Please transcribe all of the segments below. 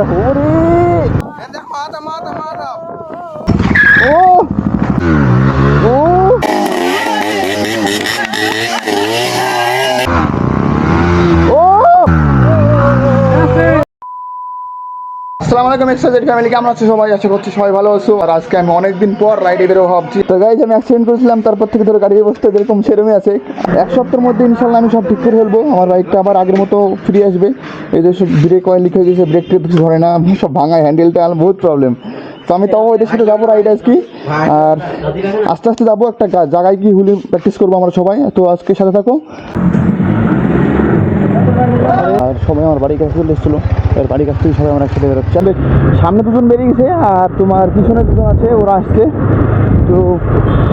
দেখো ওরে আসসালামু আলাইকুম এক্সাজেড ফ্যামিলি কেমন আছো সবাই? আশা করছি সবাই ভালো আছো। আর আজকে আমি অনেকদিন পর রাইডে বেরো ভাবছি। তো গাইজ আমি অ্যাক্সিডেন্ট করেছিলাম, তারপর থেকে ধরে গাড়ির অবস্থা যেরকম সেরমই আছে। এক সপ্তাহের মধ্যে ইনশাল্লাহ আমি সব ঠিক করে ফেলব। আমার বাইকটা আবার আগের মতো ফিরে আসবে। এই যে সব ব্রেক অয়েল লিক হয়ে গেছে ব্রেক কিছু ধরে না, সব ভাঙা হ্যান্ডেলটা বহুত প্রবলেম তো আমি তাও ওদের সাথে যাব রাইড আজকে। আর আস্তে আস্তে যাব একটা জায়গায় কি হুলি প্র্যাকটিস করব আমরা সবাই। তো আজকে সাথে থাকো। সবাই আমার বাড়ির কাছে চলে এসেছিল। এর বাড়ির কাছ থেকে সবাই আমরা একসাথে বেরোচ্ছি। সামনে দুজন বেরিয়ে গেছে আর তোমার পিছনে দুজন আছে, ওরা আসছে। তো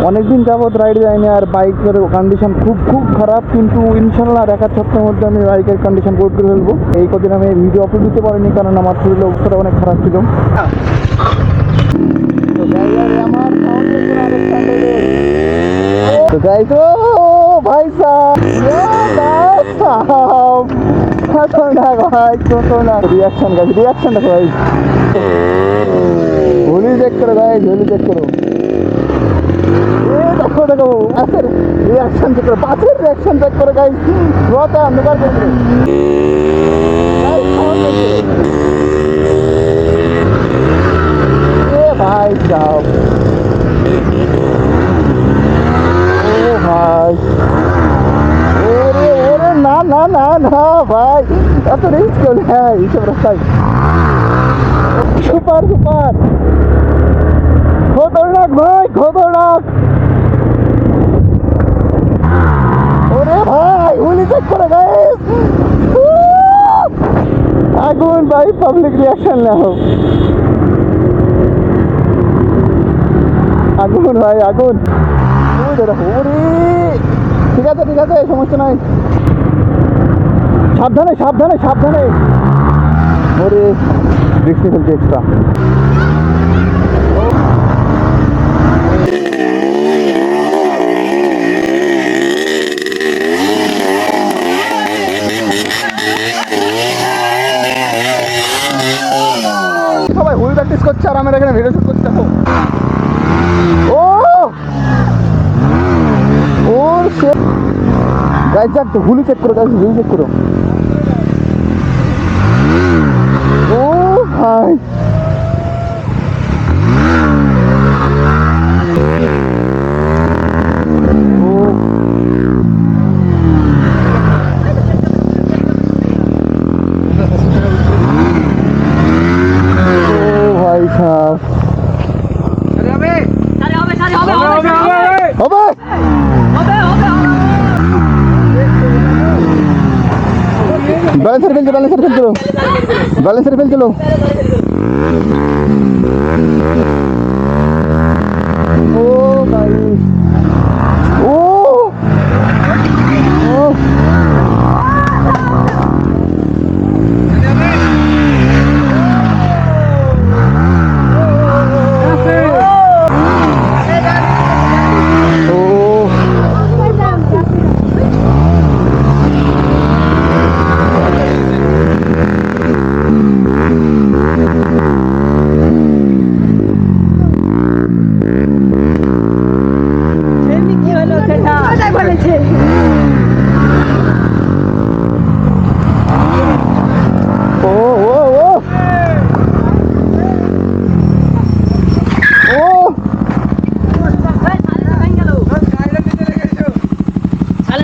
অনেকদিন যাবত রাইড যায়নি আর বাইকের কন্ডিশন খুব খুব খারাপ। কিন্তু ইনশাল্লাহ আর এক সপ্তাহের মধ্যে আমি বাইকের কন্ডিশন বোর্ড করে ফেলব। এই কদিন আমি ভিডিও আপলোড দিতে পারিনি কারণ আমার শরীরের অবস্থাটা অনেক খারাপ ছিল। তো আমার sound এর কোনো understand নেই। তো গাইজ ও ভাই সাহেব খতরনাক ভাই না রিয়াকশন গাইজ রিয়াকশন দেখো ভাই হোলি চেক করো গাইজ হোলি চেক করো। দেখো দেখো পাঁচের রিয়াকশন চেক করো পাশের রিয়াকশন চেক করো গাইজ রতা অন্ধকার করো Guys, sound check করো। এ ভাই সাহেব ও ভাই ওরে ওরে না না না না ভাই, এত রিস্ক করলে হ্যাঁ এইসব রাস্তায়। Super super. খতরনাক, ভাই, খতরনাক। ওরে ভাই উনি চেক করে গাইস আগুন, ভাই পাবলিক রিয়াকশন নাও। আগুন, ভাই, আগুন। ওরে। ঠিক আছে ঠিক আছে, সমস্যা নাই। সাবধানে সাবধানে সাবধানে। ওরে বৃষ্টি ফেলছে এক্সট্রা সবাই হুইল প্র্যাকটিস করছে আর আমরা এখানে ভিডিও শুট করতে ও! ও সে গাইজ যাক তো হুলি চেক করো গাইজ হুলি চেক করো ও ভাই Va a ser el va a el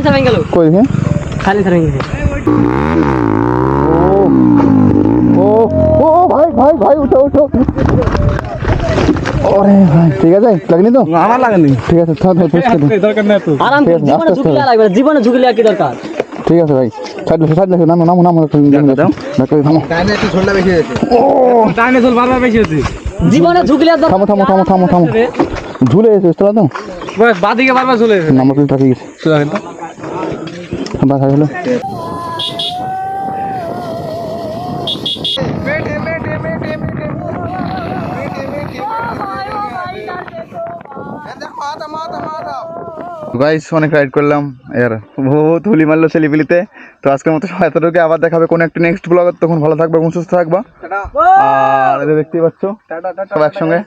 silencer ভেঙে গেল। কই সাইলেন্সার ভেঙে ও ও ও ভাই ভাই ভাই উঠো উঠো। ওরে ভাই ঠিক আছে? লাগনি তো? আমার লাগেনি। ঠিক আছে থাক থাক পুশ করে দরকার নেই তো। আরাম জীবনে ঝুঁকি লাগবে জীবনে ঝুঁকি লিয়া কি দরকার? ঠিক আছে ভাই। সাইড লেখো সাইড লেখো নামো নামো নামো দাও। থামো ডাইনে একটু ঝোলটা বেশি হয়েছে। ডাইনে ঝোল বারবার বেশি হয়েছে। জীবনে ঝুঁকি লিয়া থামো থামো থামো থামো থামো। ঝুলে এসে বাদিকে বারবার প্লেট রাখি গেছে বাস হলো। গাইস অনেক রাইড করলাম। এর বহুত হুলি মারলো ছেলেপিলিতে তো আজকের মতো সবাই এতটুকু আবার দেখাবে কোনো একটা নেক্সট ব্লগ তখন ভালো থাকবে এবং সুস্থ থাকবা। আর দেখতেই পাচ্ছ সব একসঙ্গে।